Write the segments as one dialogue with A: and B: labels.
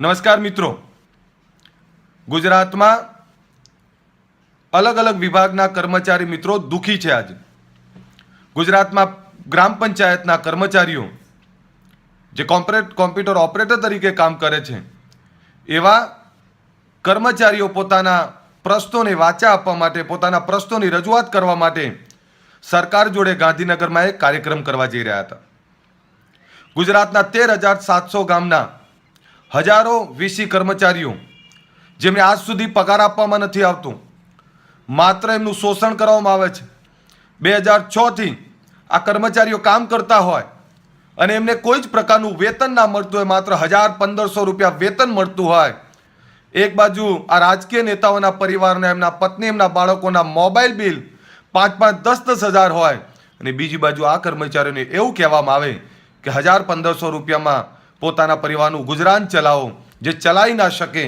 A: નમસ્કાર મિત્રો. ગુજરાતમાં અલગ અલગ વિભાગના કર્મચારી મિત્રો દુઃખી છે આજે. ગુજરાતમાં ગ્રામ પંચાયતના કર્મચારીઓ જે કોમ્પરેટ કોમ્પ્યુટર ઓપરેટર તરીકે કામ કરે છે, એવા કર્મચારીઓ પોતાના પ્રશ્નોને વાચા આપવા માટે, પોતાના પ્રશ્નોની રજૂઆત કરવા માટે સરકાર જોડે ગાંધીનગરમાં એક કાર્યક્રમ કરવા જઈ રહ્યા હતા. ગુજરાતના તેર હજાર સાતસો ગામના હજારો વીસી કર્મચારીઓ, જેમને આજ સુધી પગાર આપવામાં નથી આવતું. માત્ર એમનું શોષણ કરવામાં આવે છે. બે હજાર છથી આ કર્મચારીઓ કામ કરતા હોય અને એમને કોઈ જ પ્રકારનું વેતન ના મળતું હોય, માત્ર હજાર પંદરસો રૂપિયા વેતન મળતું હોય. એક બાજુ આ રાજકીય નેતાઓના પરિવારના, એમના પત્ની, એમના બાળકોના મોબાઈલ બિલ પાંચ પાંચ દસ દસ હજાર હોય. અને બીજી બાજુ આ કર્મચારીઓને એવું કહેવામાં આવે કે હજાર પંદરસો રૂપિયામાં પોતાના પરિવારનું ગુજરાન ચલાવો, જે ચલાવી ના શકે,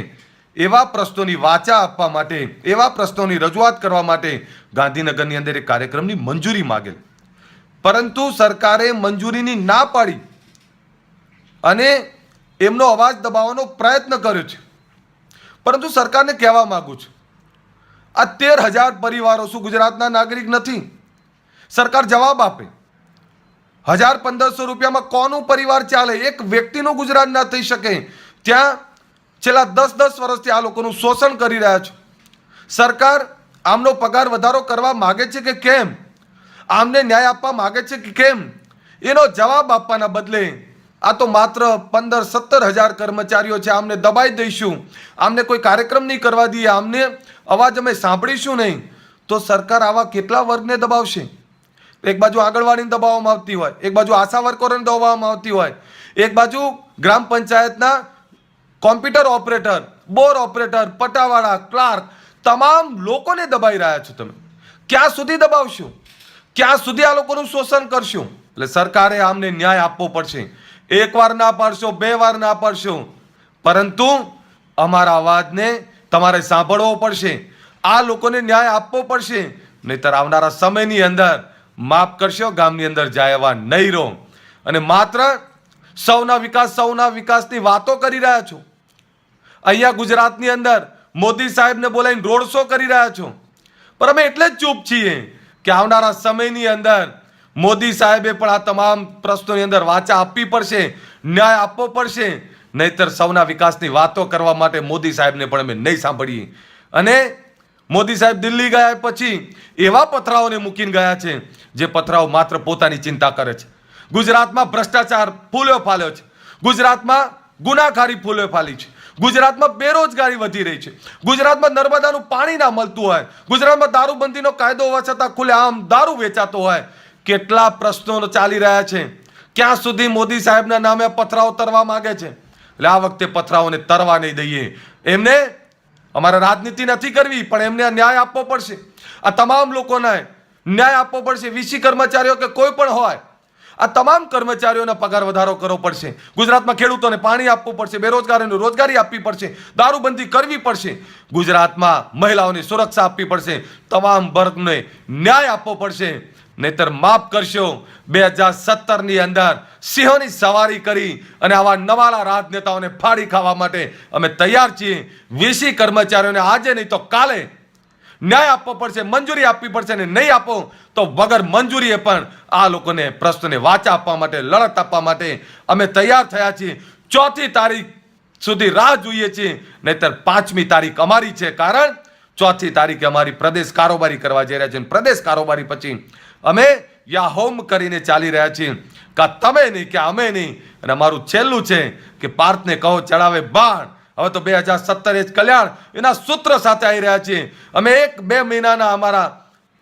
A: એવા પ્રશ્નોની વાચા આપવા માટે, એવા પ્રશ્નોની રજૂઆત કરવા માટે ગાંધીનગરની અંદર એક કાર્યક્રમની મંજૂરી માગેલ. પરંતુ સરકારે મંજૂરીની ના પાડી અને એમનો અવાજ દબાવવાનો પ્રયત્ન કર્યો છે. પરંતુ સરકારને કહેવા માગું છું, આ તેર હજાર પરિવારો શું ગુજરાતના નાગરિક નથી? સરકાર જવાબ આપે. હજાર પંદરસો રૂપિયામાં કોનું પરિવાર ચાલે? એક વ્યક્તિનું ગુજરાત ના થઈ શકે. ત્યાં છેલ્લા દસ દસ વર્ષથી આ લોકોનું શોષણ કરી રહ્યા છે. સરકાર આમનો પગાર વધારો કરવા માગે છે કે કેમ? આમને ન્યાય આપવા માગે છે કે કેમ? એનો જવાબ આપવાના બદલે આ તો માત્ર પંદર સત્તર હજાર કર્મચારીઓ છે, આમને દબાઈ દઈશું. આમને કોઈ કાર્યક્રમ નહીં કરવા દઈએ. આમને અવાજ અમે સાંભળીશું નહીં. તો સરકાર આવા કેટલા વર્ગને દબાવશે? એક બાજુ આંગણવાડીને દબાવવામાં આવતી હોય, એક બાજુ આશા વર્કરોને દબાવવામાં આવતી હોય, એક બાજુ ગ્રામ પંચાયતના કોમ્પ્યુટર ઓપરેટર, બોર ઓપરેટર, પટાવાળા, ક્લાર્ક તમામ લોકોને દબાઈ રહ્યા છો તમે. ક્યાં સુધી દબાવશો? ક્યાં સુધી આ લોકોનું શોષણ કરશું? એટલે સરકારે આમને ન્યાય આપવો પડશે. એક વાર ના પાડશો, બે વાર ના પાડશો. પરંતુ અમારા અવાજને તમારે સાંભળવો પડશે. આ લોકોને ન્યાય આપવો પડશે. નહીતર આવનારા સમયની અંદર માફ કરશો, ગામની અંદર જાય એવા નહીં રહો. અને માત્ર સૌના વિકાસ, સૌના વિકાસની વાતો કરી રહ્યા છો. અહીંયા ગુજરાતની અંદર મોદી સાહેબને બોલાવીને રોડ શો કરી રહ્યા છો. પણ અમે એટલે જ ચૂપ છીએ કે આવનારા સમયની અંદર મોદી સાહેબે પણ આ તમામ પ્રશ્નોની અંદર વાચા આપવી પડશે, ન્યાય આપવો પડશે. નહીતર સૌના વિકાસની વાતો કરવા માટે મોદી સાહેબને પણ અમે નહીં સાંભળીએ. અને મોદી સાહેબ દિલ્હી ગયા પછી એવા પથરાઓને મૂકીને ગયા છે, જે પથરાઓ માત્ર પોતાની ચિંતા કરે છે. ગુજરાતમાં ભ્રષ્ટાચાર ફૂલ્યો ફાલ્યો છે. ગુજરાતમાં ગુનાખારી ફૂલ્યો ફાલી છે. ગુજરાતમાં બેરોજગારી વધી રહી છે. ગુજરાતમાં નર્મદાનું પાણી ના મળતું હોય, ગુજરાતમાં દારૂબંધીનો કાયદો હોવા છતાં ખુલ્લેઆમ દારૂ વેચાતો હોય, કેટલા પ્રશ્નો ચાલી રહ્યા છે. ક્યાં સુધી મોદી સાહેબના નામે પથરાઓ તરવા માગે છે? એટલે આ વખતે પથરાઓને તરવા નહીં દઈએ. એમને અમારે રાજનીતિ નથી કરવી, પણ એમને ન્યાય આપવો પડશે. આ તમામ લોકોને ન્યાય આપવો પડશે. વીસી કર્મચારીઓ કે કોઈ પણ હોય, આ તમામ કર્મચારીઓના પગાર વધારો કરવો પડશે. ગુજરાતમાં ખેડૂતોને પાણી આપવું પડશે, બેરોજગારોને રોજગારી આપવી પડશે, દારૂબંધી કરવી પડશે. ગુજરાતમાં મહિલાઓની સુરક્ષા આપવી પડશે. તમામ વર્ગને ન્યાય આપવો પડશે. નહીતર માફ કરશો. બે હજાર સત્તરની અંદર સિંહોની સવારી કરી અને આવા નવાલા રાજનેતાઓને ફાડી ખાવા માટે અમે તૈયાર છીએ. વીસી કર્મચારીઓને આજે નહીં તો કાલે ન્યાય આપવો પડશે, મંજૂરી આપવી પડશે ને નહીં આપો તો વગર મંજૂરીએ પણ આ લોકોને પ્રશ્નને વાચા આપવા માટે, લડત આપવા માટે અમે તૈયાર થયા છીએ. ચોથી તારીખ સુધી રાહ જોઈએ છીએ. નહીતર પાંચમી તારીખ અમારી છે. કારણ ચોથી તારીખે અમારી પ્રદેશ કારોબારી કરવા જઈ રહ્યા છે અને પ્રદેશ કારોબારી પછી અમે યા હોમ કરીને ચાલી રહ્યા છીએ કે તમે નહીં, કે અમે નહીં. અને અમારું છેલ્લું છે કે પાર્થને કહો, ચડાવે બાણ. હવે તો બે હજાર સત્તર એ જ કલ્યાણ. એના સૂત્ર સાથે આવી રહ્યા છીએ. અમે એક બે મહિનાના અમારા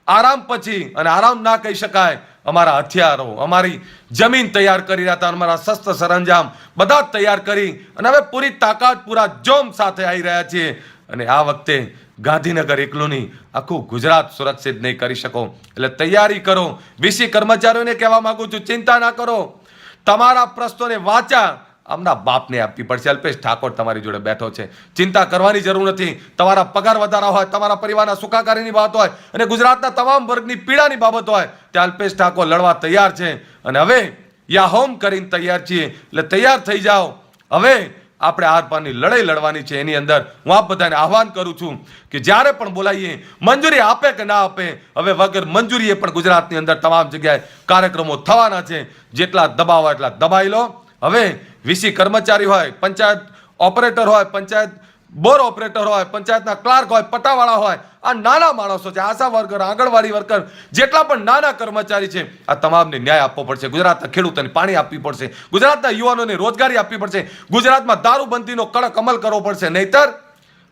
A: આરામ પછી, અને આરામ ના કહી શકાય, અમારા હથિયારો, અમારી જમીન તૈયાર કરી રહ્યા હતા, અમારા શસ્ત્ર સરંજામ બધા જ તૈયાર કરી, અને હવે પૂરી તાકાત, પૂરા જોમ સાથે આવી રહ્યા છીએ. અને આ વખતે ગાંધીનગર એકલું નહીં આખું ગુજરાત સુરક્ષિત નહીં કરી શકો. એટલે તૈયારી કરો. વીસી કર્મચારીઓને કહેવા માંગુ છું, ચિંતા ના કરો. તમારા પ્રશ્નોને વાંચા. આમના બાપને આપવી પડશે. અલ્પેશ ઠાકોર તમારી જોડે બેઠો છે. ચિંતા કરવાની જરૂર નથી. તમારા પગાર વધારા હોય, તમારા પરિવારના સુખાકારીની વાત હોય અને ગુજરાતના તમામ વર્ગની પીડાની બાબત હોય, ત્યાં અલ્પેશ ઠાકોર લડવા તૈયાર છે. અને હવે યા હોમ કરીને તૈયાર છીએ. એટલે તૈયાર થઈ જાઓ. હવે આપણે આર પારની લડાઈ લડવાની છે. એની અંદર હું આપ બધાને આહવાન કરું છું કે જ્યારે પણ બોલાવીએ મંજૂરી આપે કે ના આપે, હવે વગર મંજૂરીએ પણ ગુજરાતની અંદર તમામ જગ્યાએ કાર્યક્રમો થવાના છે. જેટલા દબાવો એટલા દબાઈ લો. હવે વીસી કર્મચારી હોય, પંચાયત ઓપરેટર હોય, પંચાયત બોર ઓપરેટર હોય, પંચાયતના ક્લાર્ક હોય, પટાવાળા હોય, આ નાના માણસો છે, આશા વર્કર, આંગણવાડી વર્કર, જેટલા પણ નાના કર્મચારી છે, આ તમામને ન્યાય આપવો પડશે. ગુજરાતના ખેડૂતોને પાણી આપવી પડશે. ગુજરાતના યુવાનોને રોજગારી આપવી પડશે. ગુજરાતમાં દારૂબંધીનો કડક અમલ કરવો પડશે. નહીતર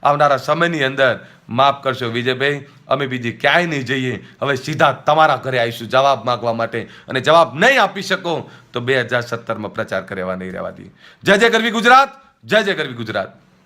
A: આવનારા સમયની અંદર માફ કરશો વિજયભાઈ, અમે બીજી ક્યાંય નહીં જઈએ. હવે સીધા તમારા ઘરે આવીશું જવાબ માગવા માટે. અને જવાબ નહીં આપી શકો તો બે હજાર સત્તરમાં પ્રચાર કરવા નહીં રહેવા દઈએ. જય જય કરવી ગુજરાત, જય જય કરવી ગુજરાત.